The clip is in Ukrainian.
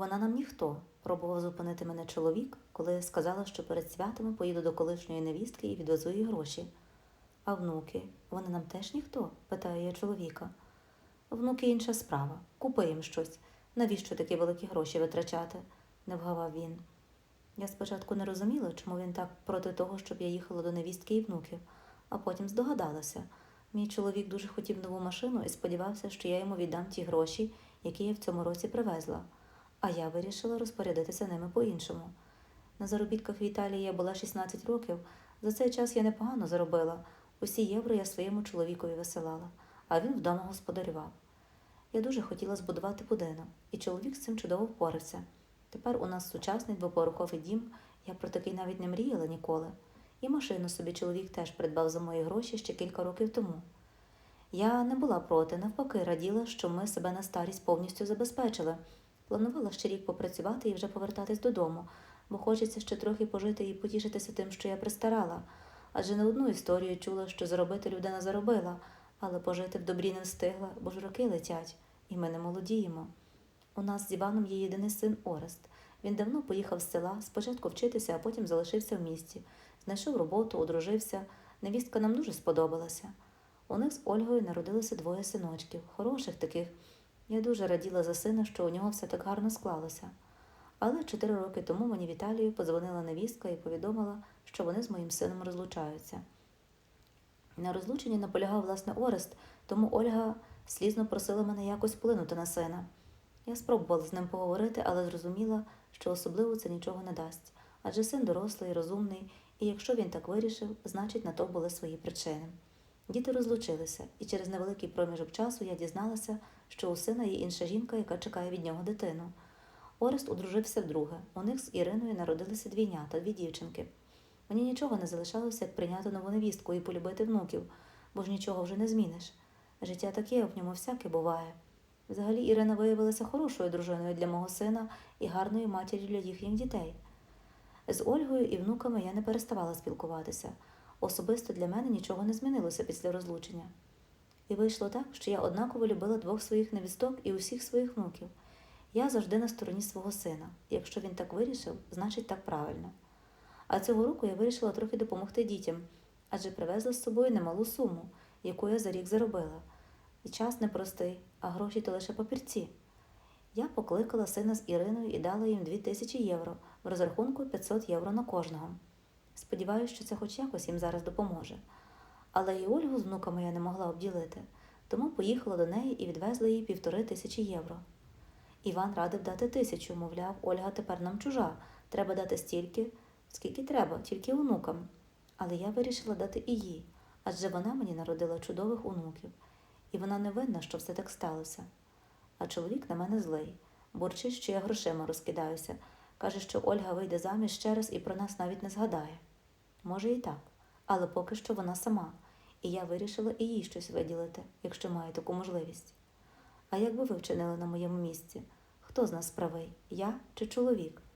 Вона нам ніхто, пробував зупинити мене чоловік, коли я сказала, що перед святами поїду до колишньої невістки і відвезу їй гроші. А внуки, вони нам теж ніхто? питаю я чоловіка. Внуки інша справа. Купи їм щось. Навіщо такі великі гроші витрачати? не вгавав він. Я спочатку не розуміла, чому він так проти того, щоб я їхала до невістки і внуків, а потім здогадалася. Мій чоловік дуже хотів нову машину і сподівався, що я йому віддам ті гроші, які я в цьому році привезла, а я вирішила розпорядитися ними по-іншому. На заробітках в Італії я була 16 років. За цей час я непогано заробила. Усі євро я своєму чоловікові висилала, а він вдома господарював. Я дуже хотіла збудувати будинок, і чоловік з цим чудово впорався. Тепер у нас сучасний двоповерховий дім, я про такий навіть не мріяла ніколи. І машину собі чоловік теж придбав за мої гроші ще кілька років тому. Я не була проти, навпаки, раділа, що ми себе на старість повністю забезпечили. Планувала ще рік попрацювати і вже повертатись додому, бо хочеться ще трохи пожити і потішитися тим, що я пристарала. Адже не одну історію чула, що заробити людина заробила, але пожити в добрі не встигла, бо ж роки летять, і ми не молодіємо. У нас з Іваном є єдиний син Орест. Він давно поїхав з села, спочатку вчитися, а потім залишився в місті. Знайшов роботу, одружився. Невістка нам дуже сподобалася. У них з Ольгою народилося двоє синочків, хороших таких. Я дуже раділа за сина, що у нього все так гарно склалося. Але чотири роки тому мені в Італію подзвонила невістка і повідомила, що вони з моїм сином розлучаються. На розлученні наполягав власне Орест, тому Ольга слізно просила мене якось вплинути на сина. Я спробувала з ним поговорити, але зрозуміла, що особливо це нічого не дасть, адже син дорослий, розумний, і якщо він так вирішив, значить на то були свої причини. Діти розлучилися, і через невеликий проміжок часу я дізналася, що у сина є інша жінка, яка чекає від нього дитину. Орест одружився вдруге. У них з Іриною народилися двійнята, дві дівчинки. Мені нічого не залишалося, як прийняти нову невістку і полюбити внуків, бо ж нічого вже не зміниш. Життя таке, в ньому всяке буває. Взагалі Ірина виявилася хорошою дружиною для мого сина і гарною матір'ю для їхніх дітей. З Ольгою і внуками я не переставала спілкуватися. Особисто для мене нічого не змінилося після розлучення. І вийшло так, що я однаково любила двох своїх невісток і усіх своїх внуків. Я завжди на стороні свого сина. Якщо він так вирішив, значить так правильно. А цього року я вирішила трохи допомогти дітям, адже привезла з собою немалу суму, яку я за рік заробила. І час непростий, а гроші то лише папірці. Я покликала сина з Іриною і дала їм 2000 євро, в розрахунку 500 євро на кожного. Сподіваюся, що це хоч якось їм зараз допоможе. Але і Ольгу з внуками я не могла обділити, тому поїхала до неї і відвезла їй півтори тисячі євро. Іван радив дати тисячу, мовляв, Ольга тепер нам чужа, треба дати стільки, скільки треба, тільки онукам. Але я вирішила дати і їй, адже вона мені народила чудових онуків, і вона не винна, що все так сталося. А чоловік на мене злий, бурчить, що я грошима розкидаюся, каже, що Ольга вийде заміж ще раз і про нас навіть не згадає. Може, і так, але поки що вона сама, і я вирішила і їй щось виділити, якщо маю таку можливість. А як би ви вчинили на моєму місці? Хто з нас правий, я чи чоловік?